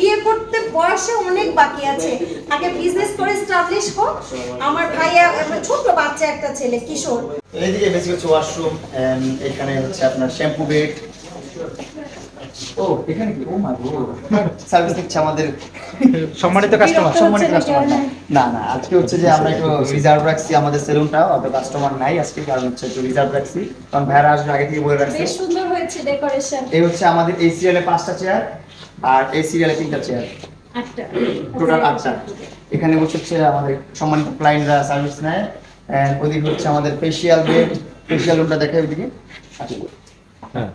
বিয়ে করতে বয়সে অনেক বাকি আছে। আগে বিজনেস করে স্টাবলিশ হোক। আমার ভাইয়া আমার ছোট বাচ্চা একটা ছেলে কিশোর। এইদিকে বেশি হচ্ছে ওয়াশরুম এখানে হচ্ছে আপনার শ্যাম্পু বেড ও এখানে কি? ও মাই গড। সার্ভিস দিচ্ছে আমাদের। সম্মানিত কাস্টমার সম্মানিত কাস্টমার না না আজকে হচ্ছে যে আমরা একটু রিজার্ভ রাখছি আমাদের সেলুনটা অত কাস্টমার নাই আজকে কারণ হচ্ছে একটু রিজার্ভ রাখছি। কারণ ভাইরা আসবে আগে থেকে বলে রাখছি। বেশ সুন্দর হয়েছে ডেকোরেশন এই হচ্ছে আমাদের এই সিরিয়ালে পাঁচটা চেয়ার আর এই সিরিয়ালে তিনটা চেয়ার টোটাল আটটা। এখানে বসে হচ্ছে আমাদের সম্মানিত ক্লায়েন্টরা সার্ভিস নেয়। এন্ড ওদিকে হচ্ছে আমাদের ফেসিয়াল বেড ফেসিয়াল রুমটা দেখাই ওদিকে আচ্ছা। হ্যাঁ।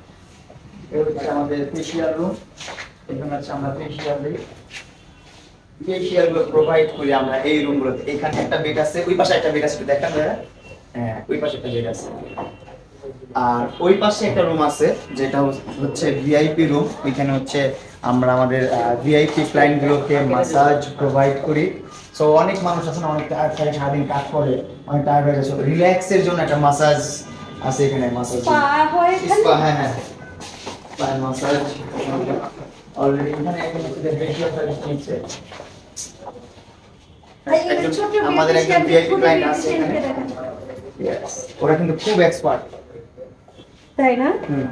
হচ্ছে আমাদের ফেসিয়াল রুম এখানে হচ্ছে আমরা ফেসিয়াল দিই ফেসিয়ালগুলো প্রোভাইড করি আমরা এই রুম গুলোতে। এখানে একটা বেড আছে ওই পাশে একটা বেড আছে দেখান হ্যাঁ ওই পাশে একটা বেড আছে। আর ওই পাশে একটা রুম আছে যেটা হচ্ছে ভিআইপি রুম ওইখানে হচ্ছে আমরা আমাদের ভিআইপি ক্লায়েন্ট গুলোকে মাসাজ প্রোভাইড করি। সো অনেক মানুষ আছে না, অনেক টায়ার্ড থাকে সারাদিন কাজ করে অনেক টায়ার হয়ে গেছে রিল্যাক্সের জন্য একটা মাসাজ আছে এখানে মাসাজ হয়ে স্পা হ্যাঁ হ্যাঁ মাসাজ অলরেডি এখানে আমাদের একজন ভিআইপি ক্লায়েন্ট আছে এখানে। ওরা কিন্তু খুব এক্সপার্ট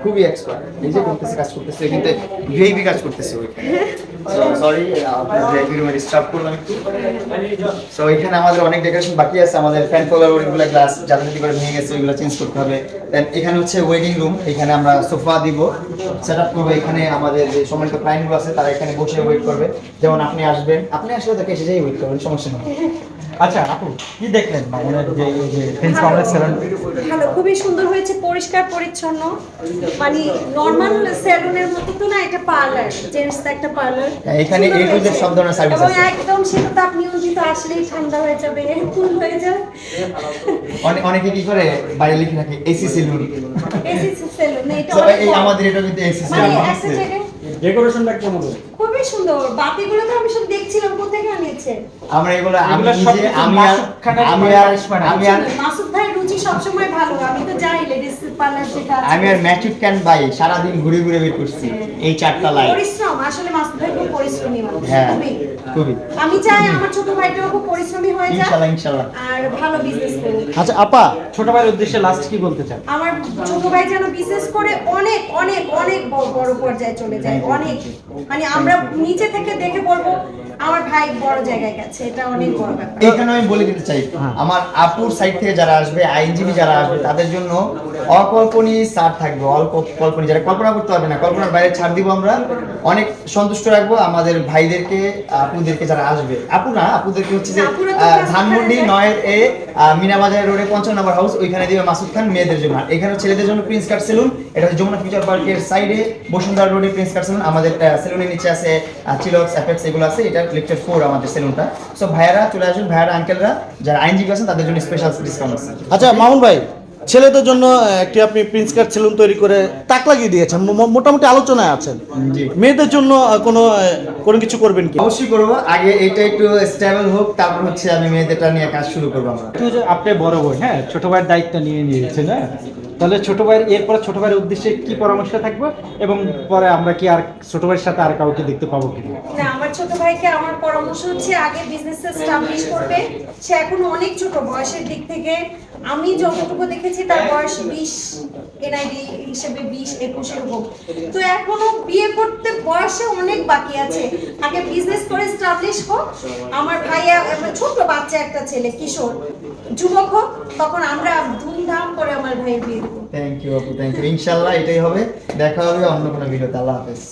খুবই কাজ কিন্তু কাজ এখানে আমাদের অনেক বাকি আছে, আমাদের ফ্যান করে ভেঙে গেছে, ওইগুলো চেঞ্জ করতে হবে। দেন এখানে হচ্ছে ওয়েডিং রুম এখানে আমরা সোফা দিব। সেট আপ করব, এখানে আমাদের যে সম্মানিত ক্লায়েন্টগুলো আছে, তারা এখানে বসে ওয়েট করবে। যেমন আপনি আসবেন, আপনি আসলে তাকে এসে যাই ওয়েট করবেন, সমস্যা নেই। আচ্ছা আপু কি দেখলেন? মামুনের যে এই যে প্রিন্স মামুনের সেলুন ভালো খুবই সুন্দর হয়েছে পরিষ্কার পরিচ্ছন্ন। মানে নর্মাল সেলুনের মতো তো না এটা পার্লার জেন্টস একটা পার্লার হ্যাঁ, এখানে to Z সব ধরনের এবং আছে। একদম সেটা তো আপনি উচিত আসলেই ঠান্ডা হয়ে যাবে কুল হয়ে যাবে। অনেকে কি করে বাইরে লিখে রাখে এসি সেলুন এসি সেলুন এটা এই। আমাদের এটা কিন্তু এসি মানে সেলুন একটা জায়গায় ডেকোরেশনটা কেমন খুবই সুন্দর। বাতিগুলো তো আমি সব দেখছিলাম আমরা এগুলো আমি নিজে আমি আর আমি আর। আমি আর মাসুদ ভাই রুচি সবসময় ভালো। আমি তো যাই লেডিস পার্লার যেটা আমি আর ম্যাট্রিক ক্যান বাই সারাদিন ঘুরে ঘুরে বের করছি এই চারটা লাইন পরিশ্রম আসলে মাসুদ ভাই খুব পরিশ্রমী মানুষ হ্যাঁ। খুবই। আমি চাই আমার ছোট ভাইটাও খুব পরিশ্রমী হয়ে যাক ইনশাল্লাহ ইনশাল্লাহ। আর ভালো বিজনেস করুক। আচ্ছা আপা ছোট ভাইয়ের উদ্দেশ্যে লাস্ট কি বলতে চান? আমার ছোট ভাই যেন বিজনেস করে অনেক অনেক অনেক বড় বড় পর্যায়ে চলে যায় অনেক। মানে আমরা নিচে থেকে দেখে বলব আমার ভাই বড় জায়গায় গেছে এটা অনেক বড় ব্যাপার। এইখানে আমি বলে দিতে চাই আমার আপুর সাইড থেকে যারা আসবে আইনজীবী যারা আসবে তাদের জন্য অকল্পনীয় ছাড় থাকবে অল্প কল্পনীয়। যারা কল্পনা করতে পারবে না কল্পনার বাইরে ছাড় দিব আমরা। অনেক সন্তুষ্ট রাখব আমাদের ভাইদেরকে আপুদেরকে যারা আসবে। আপু না আপুদেরকে হচ্ছে যে ধানমন্ডি নয়ের এ মিনাবাজার রোডে পঞ্চান্ন নম্বর হাউস ওইখানে দিবে মাসুদ খান মেয়েদের জন্য। আর এখানে ছেলেদের জন্য প্রিন্স কাট সেলুন এটা হচ্ছে যমুনা ফিউচার পার্কের সাইডে বসুন্ধরা রোডে প্রিন্স কাট সেলুন আমাদের সেলুনের নিচে আছে চিলক্স এগুলো আছে এটা লেকচার ফোর আমাদের সেলুনটা সো ভাইয়ারা চলে আসুন ভাইয়ারা আঙ্কেলরা যারা আইনজীবী আছেন তাদের জন্য স্পেশাল ডিসকাউন্ট আছে। আচ্ছা মামুন ভাই ছেলেদের জন্য একটি আপনি প্রিন্স কার্ড সেলুন তৈরি করে তাক লাগিয়ে দিয়েছেন। মোটামুটি আলোচনায় আছেন। মেয়েদের জন্য কোনো কোনো কিছু করবেন কি? অবশ্যই করব। আগে এটা একটু স্টেবল হোক তারপর হচ্ছে আমি মেয়েদেরটা নিয়ে কাজ শুরু করব আমরা। আপনি বড় ভাই হ্যাঁ? ছোট ভাইয়ের দায়িত্ব নিয়ে নিয়েছেন হ্যাঁ? তাহলে ছোট ভাইয়ের, এরপরে ছোট ভাইয়ের উদ্দেশ্যে কি পরামর্শ থাকবে? এবং পরে আমরা কি আর ছোট ভাইয়ের সাথে আর কাউকে দেখতে পাবো কিনা না, আমার ছোট ভাইকে আমার পরামর্শ হচ্ছে আগে বিজনেস এস্টাবলিশ করবে। সে এখন অনেক ছোট, বয়সের দিক থেকে আমি যতটুকু দেখেছি তার বয়স বিশ এনআইডি হিসেবে বিশ একুশ এরকম তো এখনও বিয়ে করতে বয়সে অনেক বাকি আছে। আগে বিজনেস করে এস্টাবলিশ হোক। আমার ভাইয়া ছোট বাচ্চা একটা ছেলে, কিশোর। যুবক হোক, তখন আমরা ধুমধাম করে আমার ভাই থ্যাংক ইউ আপু থ্যাংক ইউ ইনশাল্লাহ এটাই হবে। দেখা হবে অন্য কোনো ভিডিওতে আল্লাহ হাফেজ।